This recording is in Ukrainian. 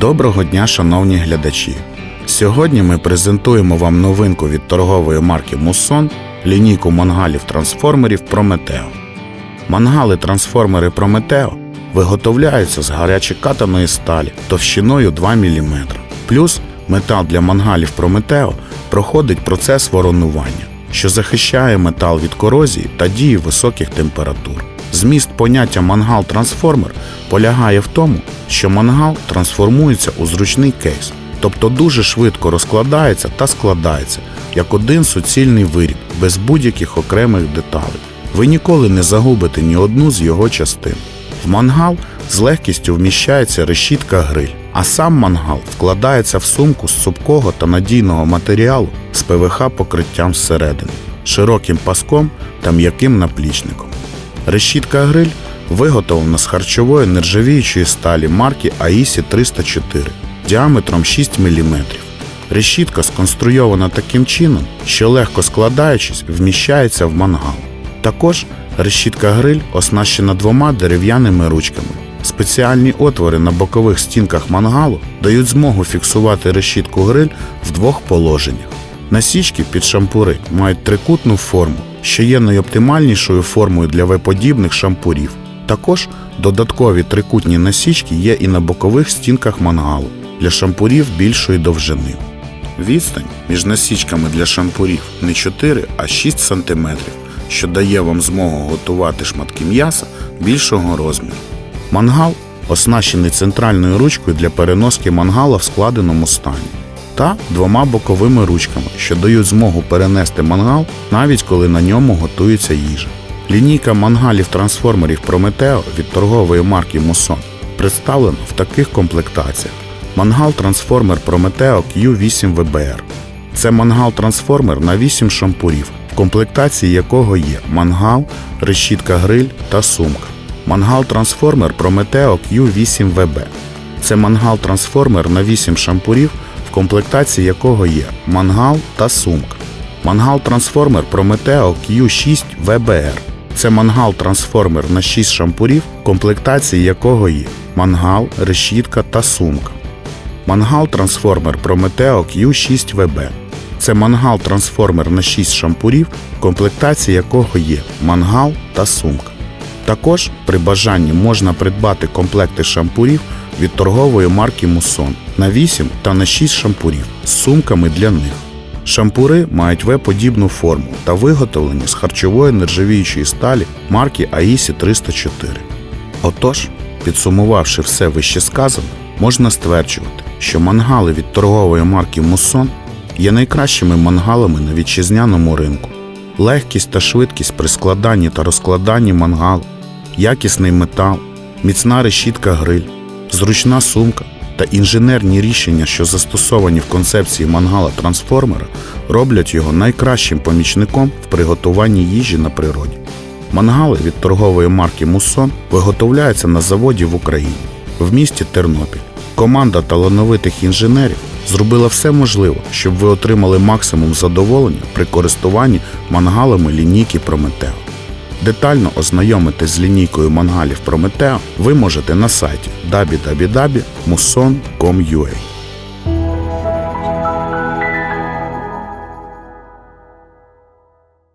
Доброго дня, шановні глядачі! Сьогодні ми презентуємо вам новинку від торгової марки Муссон лінійку мангалів трансформерів Прометео. Мангали трансформери Прометео виготовляються з гарячекатаної сталі товщиною 2 мм. Плюс метал для мангалів Прометео проходить процес воронування, що захищає метал від корозії та дії високих температур. Зміст поняття мангал-трансформер полягає в тому, що мангал трансформується у зручний кейс, тобто дуже швидко розкладається та складається як один суцільний виріб без будь-яких окремих деталей. Ви ніколи не загубите ні одну з його частин. В мангал з легкістю вміщається решітка гриль, а сам мангал вкладається в сумку з цупкого та надійного матеріалу з ПВХ покриттям зсередини, широким паском та м'яким наплічником. Решітка гриль виготовлена з харчової нержавіючої сталі марки AISI 304 діаметром 6 мм. Решітка сконструйована таким чином, що легко складаючись, вміщається в мангал. Також решітка гриль оснащена двома дерев'яними ручками. Спеціальні отвори на бокових стінках мангалу дають змогу фіксувати решітку гриль в двох положеннях. Насічки під шампури мають трикутну форму, що є найоптимальнішою формою для В-подібних шампурів. Також додаткові трикутні насічки є і на бокових стінках мангалу для шампурів більшої довжини. Відстань між насічками для шампурів не 4, а 6 см, що дає вам змогу готувати шматки м'яса більшого розміру. Мангал оснащений центральною ручкою для переноски мангала в складеному стані та двома боковими ручками, що дають змогу перенести мангал навіть коли на ньому готується їжа. Лінійка мангалів трансформерів Прометео від торгової марки Мусон представлена в таких комплектаціях: мангал трансформер Прометео Q8 VBR. Це мангал-трансформер на 8 шампурів, в комплектації якого є мангал, решітка гриль та сумка. Мангал-трансформер Prometeo Q8VB. Це мангал-трансформер на 8 шампурів, в комплектації якого є мангал та сумка. Мангал-трансформер Prometeo Q6VBR. Це мангал-трансформер на 6 шампурів, комплектації якого є мангал, решітка та сумка. Мангал-трансформер Prometeo Q6VB. Це мангал-трансформер на 6 шампурів, комплектації якого є мангал та сумка. Також при бажанні можна придбати комплекти шампурів від торгової марки Мусон на 8 та на 6 шампурів з сумками для них. Шампури мають В-подібну форму та виготовлені з харчової нержавіючої сталі марки AISI 304. Отож, підсумувавши все вищесказане, можна стверджувати, що мангали від торгової марки Мусон є найкращими мангалами на вітчизняному ринку. Легкість та швидкість при складанні та розкладанні мангалу, якісний метал, міцна решітка гриль, зручна сумка та інженерні рішення, що застосовані в концепції мангала трансформера, роблять його найкращим помічником в приготуванні їжі на природі. Мангали від торгової марки Муссон виготовляються на заводі в Україні, в місті Тернопіль. Команда талановитих інженерів зробила все можливе, щоб ви отримали максимум задоволення при користуванні мангалами лінійки Прометео. Детально ознайомитись з лінійкою мангалів Прометео ви можете на сайті www.musson.com.ua.